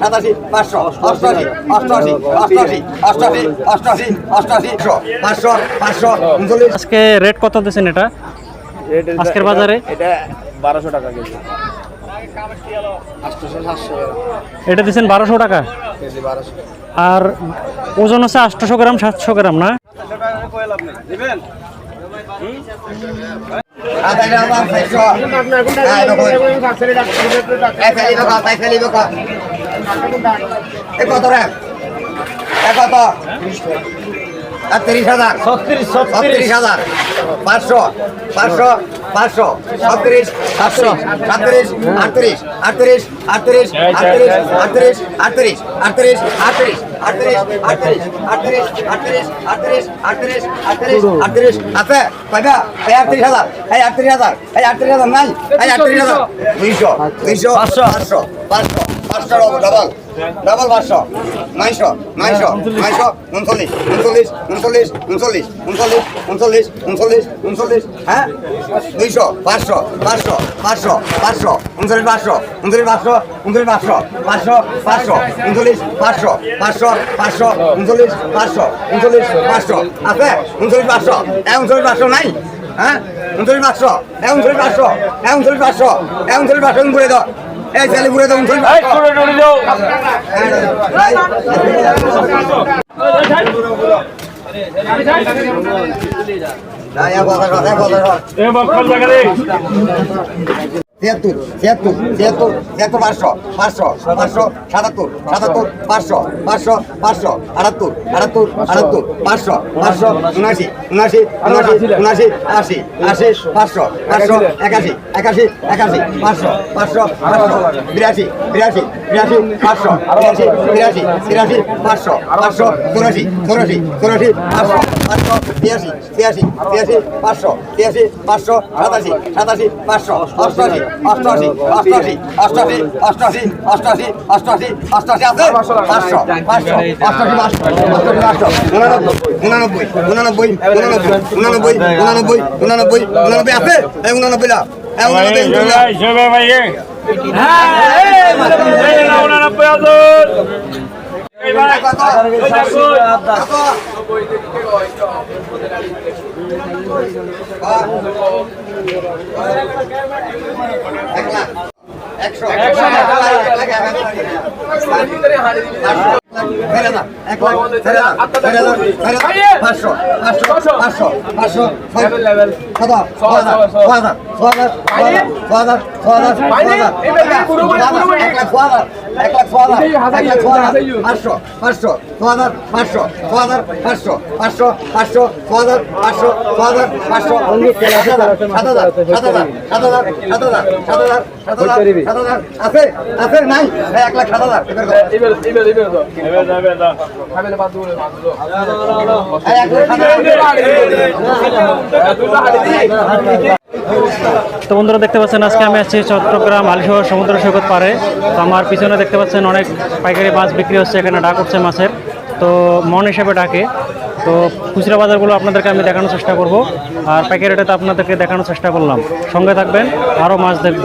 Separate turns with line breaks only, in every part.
সাতাশি পাঁচশো অষ্টআশি অষ্টআশি অষ্টআশি অষ্টআশি অষ্টআশি অষ্টআশি পাঁচশো পাঁচশো উনচল্লিশ।
আজকে রেট কত দিচ্ছেন এটা? আজকের বাজারে?
এটা বারোশো টাকা কেজি।
এটা দিচ্ছেন বারোশো টাকা? আর ওজন হচ্ছে আটশোশো গ্রাম সাতশো গ্রাম না?
আদায় এ কত রে এ কত তিরিশ হাজার ছত্রিশ হাজার পাঁচশো পাঁচশো পাঁচশো ছত্রিশ সাতশো সাতত্রিশ আটত্রিশ আটত্রিশ আটত্রিশ আটত্রিশ আটত্রিশ আটত্রিশ আটত্রিশ আটত্রিশ আটত্রিশ আটত্রিশ আটত্রিশ আটত্রিশ আটত্রিশ আটত্রিশ আটত্রিশ আটত্রিশ আছে কয়টা এই আটত্রিশ হাজার এই আটত্রিশ হাজার এই আটত্রিশ হাজার নাই এই আটত্রিশ হাজার দুইশো দুইশো পাঁচশো পাঁচশো পাঁচশো পাঁচশো ডবল। ডবল পাঁচশো। নয়শো নয়শো নয়শো, উনচল্লিশ উনচল্লিশ উনচল্লিশ উনচল্লিশ উনচল্লিশ উনচল্লিশ উনচল্লিশ উনচল্লিশ হ্যাঁ? দুইশো, পাঁচশো পাঁচশো পাঁচশো পাঁচশো, উনচল্লিশ পাঁচশো উনচল্লিশ পাঁচশো উনচল্লিশ, পাঁচশো পাঁচশো পাঁচশো, উনচল্লিশ, পাঁচশো পাঁচশো পাঁচশো, উনচল্লিশ পাঁচশো উনচল্লিশ, পাঁচশো। আছে? উনচল্লিশ, পাঁচশো। এ উনচল্লিশ, পাঁচশো নাই? হ্যাঁ? উনচল্লিশ, পাঁচশো। এ উনচল্লিশ, পাঁচশো। এ উনচল্লিশ, পাঁচশো। এ উনচল্লিশ, পাঁচশো। এই চালি ঘুরে দাও এই ঘুরে ঘুরে দাও। না বড় কথা বড় এ বকল লাগালে তিয়াত্তর তিয়াত্তর তিয়াত্তর তিয়াত্তর পাঁচশো পাঁচশো পাঁচশো সাতাত্তর সাতাত্তর পাঁচশো পাঁচশো পাঁচশো আটাত্তর আটাত্তর আটাত্তর পাঁচশো পাঁচশো উনাশি উনাশি উনাশি উনাশি আশি আশি পাঁচশো পাঁচশো একাশি একাশি একাশি পাঁচশো পাঁচশো পাঁচশো বিরাশি বিরাশি বিরাশি পাঁচশো বিরাশি বিরাশি বিরাশি পাঁচশো পাঁচশো চৌরাশি চৌরাশি চৌরাশি পাঁচশো পাঁচশো তিয়াশি তিয়াশি তিয়াশি পাঁচশো তিয়াশি পাঁচশো সাতাশি সাতাশি পাঁচশো অষ্টআশি অষ্টআশি অষ্টআশি অষ্টআশি অষ্টআশি অষ্টআশি অষ্টআশি অষ্টআশি আছে পাঁচশো পাঁচশো অষ্টআশি পাঁচশো অষ্টআশি পাঁচশো উনানব্বই উনানব্বই উনানব্বই উনানব্বই উনানব্বই উনানব্বই উনানব্বই আছে এই উনানব্বই না উনানব্বই একশো একশো একশো এক লাখ পাঁচশো পাঁচশো পাঁচশো পাঁচশো কত ছ হাজার ছ হাজার ছ হাজার ছ হাজার ছ হাজার ছ হাজার এক লাখ ছ হাজার এক লাখ ছ হাজার এক লাখ ছ হাজার পাঁচশো পাঁচশো ছ হাজার পাঁচশো ছ হাজার পাঁচশো পাঁচশো পাঁচশো ছ হাজার পাঁচশো ছ হাজার পাঁচশো সাত হাজার সাত হাজার সাত হাজার সাত হাজার সাত হাজার সাত হাজার সাত হাজার সাত হাজার আছে আছে নাই এক লাখ সাত হাজার
তো বন্ধুরা দেখতে পাচ্ছেন, আজকে আমি আছি চট্টগ্রাম আলিশহর সমুদ্র সৈকত পারে তো আমার পিছনে দেখতে পাচ্ছেন, অনেক পাইকারি মাছ বিক্রি হচ্ছে এখানে, ডাক উঠছে মাছের। তো মন হিসেবে ডাকে। তো খুচরা বাজারগুলো আপনাদেরকে আমি দেখানোর চেষ্টা করব। আর পাইকারি রেটে তো আপনাদেরকে দেখানোর চেষ্টা করলাম। সঙ্গে থাকবেন আরও মাছ দেখব।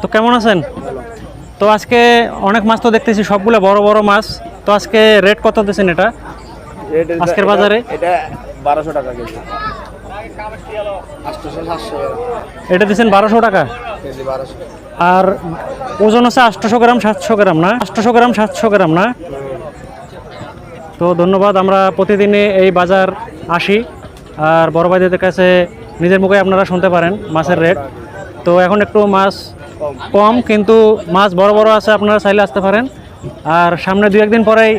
তো কেমন আছেন? তো আজকে অনেক মাছ তো দেখতেছি সবগুলো বড় বড় মাছ। তো আজকে রেট কত দিচ্ছেন এটা? আজকের বাজারে?
এটা বারোশো টাকা কেজি।
এটা দিচ্ছেন বারোশো টাকা? আর ওজন হচ্ছে আটশোশো গ্রাম সাতশো গ্রাম না? আটশোশো গ্রাম সাতশো গ্রাম না? তো ধন্যবাদ আমরা প্রতিদিনে এই বাজার আসি। আর বড় ভাইদের কাছে নিজের মুখে আপনারা শুনতে পারেন মাছের রেট। তো এখন একটু মাছ কম কিন্তু মাছ বড় বড় আছে আপনারা চাইলে আসতে পারেন। আর সামনে দু একদিন পরেই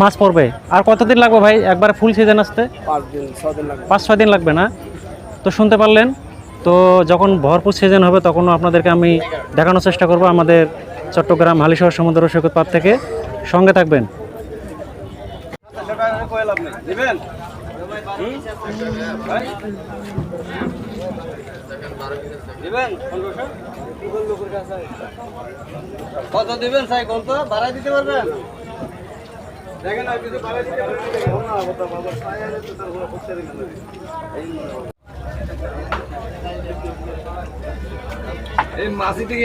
মাছ পড়বে। আর কতদিন লাগবে ভাই? একবার ফুল সিজন আসতে?
পাঁচ
ছয় দিন লাগবে না? তো শুনতে পারলেন। তো যখন ভরপুর সিজন হবে তখনও আপনাদেরকে আমি দেখানোর চেষ্টা করব আমাদের চট্টগ্রাম হালিশহর সমুদ্র সৈকত পার থেকে। সঙ্গে থাকবেন।
কত দিবেন সাই কোন তো? ভাড়া দিতে পারবেন? দেখেন আর কিছু ভাড়া দিতে এই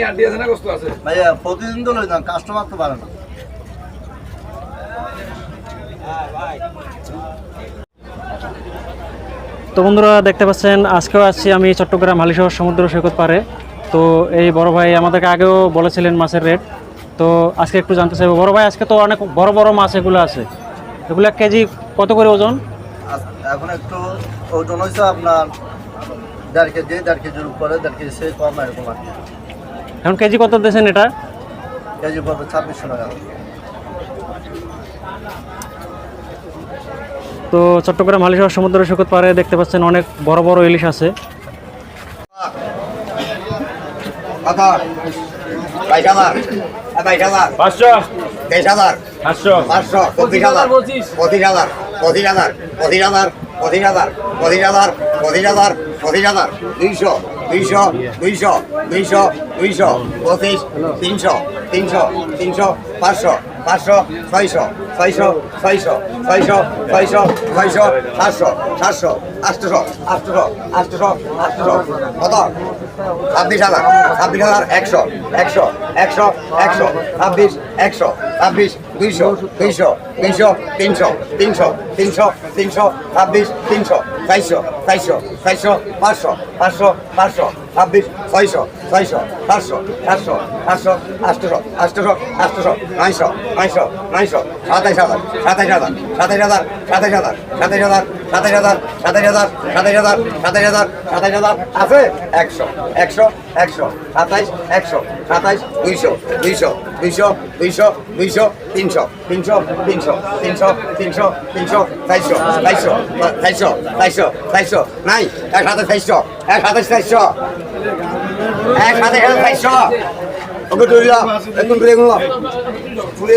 আড্ডি আছে না কষ্ট আছে?
ভাইয়া প্রতিদিন তো লই না কাস্টমার তো পারে না।
তো বন্ধুরা দেখতে পাচ্ছেন আজকেও আছি আমি চট্টগ্রাম হালিশহর সমুদ্র সৈকত পারে তো এই বড় ভাই আমাদেরকে আগেও বলেছিলেন মাছের রেট। তো আজকে একটু জানতে চাইব বড় ভাই আজকে তো অনেক বড় বড় মাছ এগুলো আছে। এগুলো এক কেজি কত করে ওজন?
এখন একটু ওজন হয়েছে আপনার দেড় কেজি দেড় কেজির উপরে দেড় কেজি সে কম এরকম আর কি।
এখন কেজি কত দিয়েছেন এটা?
কেজি পড়বে ছাব্বিশশো টাকা।
তো চট্টগ্রাম হালিশহর সমুদ্র সৈকত পারে দেখতে পাচ্ছেন অনেক বড় বড় ইলিশ আছে।
পঁচিশ। তিনশো। তিনশো। তিনশো। পাঁচশো। পাঁচশো। ছয়শো। ছয়শো ছয়শো ছয়শো ছয়শো ছয়শো, সাতশো সাতশো, আটশো আটশো আটশো আটশো, কত? ছাব্বিশ হাজার ছাব্বিশ হাজার একশো একশো একশো একশো, ছাব্বিশ একশো, ছাব্বিশ, দুইশো দুইশো দুইশো তিনশো তিনশো তিনশো তিনশো, ছাব্বিশ, তিনশো, চারশো চারশো চারশো, পাঁচশো পাঁচশো পাঁচশো, ছাব্বিশ, ছয়শো ছয়শো, সাতশো সাতশো সাতশো আটশো আটশো আটশো, নয়শো নয়শো নয়শো সাতাইশ হাজার সাতাইশ হাজার সাতাইশ হাজার সাতাইশ হাজার সাতাইশ হাজার সাতাইশ হাজার সাতাইশ হাজার সাতাইশ হাজার সাতাইশ হাজার সাতাইশ হাজার আছে একশো একশো একশো সাতাইশ একশো সাতাইশ দুইশো দুইশো দুইশো দুইশো দুইশো তিনশো তিনশো তিনশো তিনশো তিনশো তিনশো চারশো চারশো চারশো চারশো চারশো নাই এক সাথে চারশো এক সাথে চারশো এক সাথে চারশো ওকে তুলিলাম একদম তুলে গুলো তুলে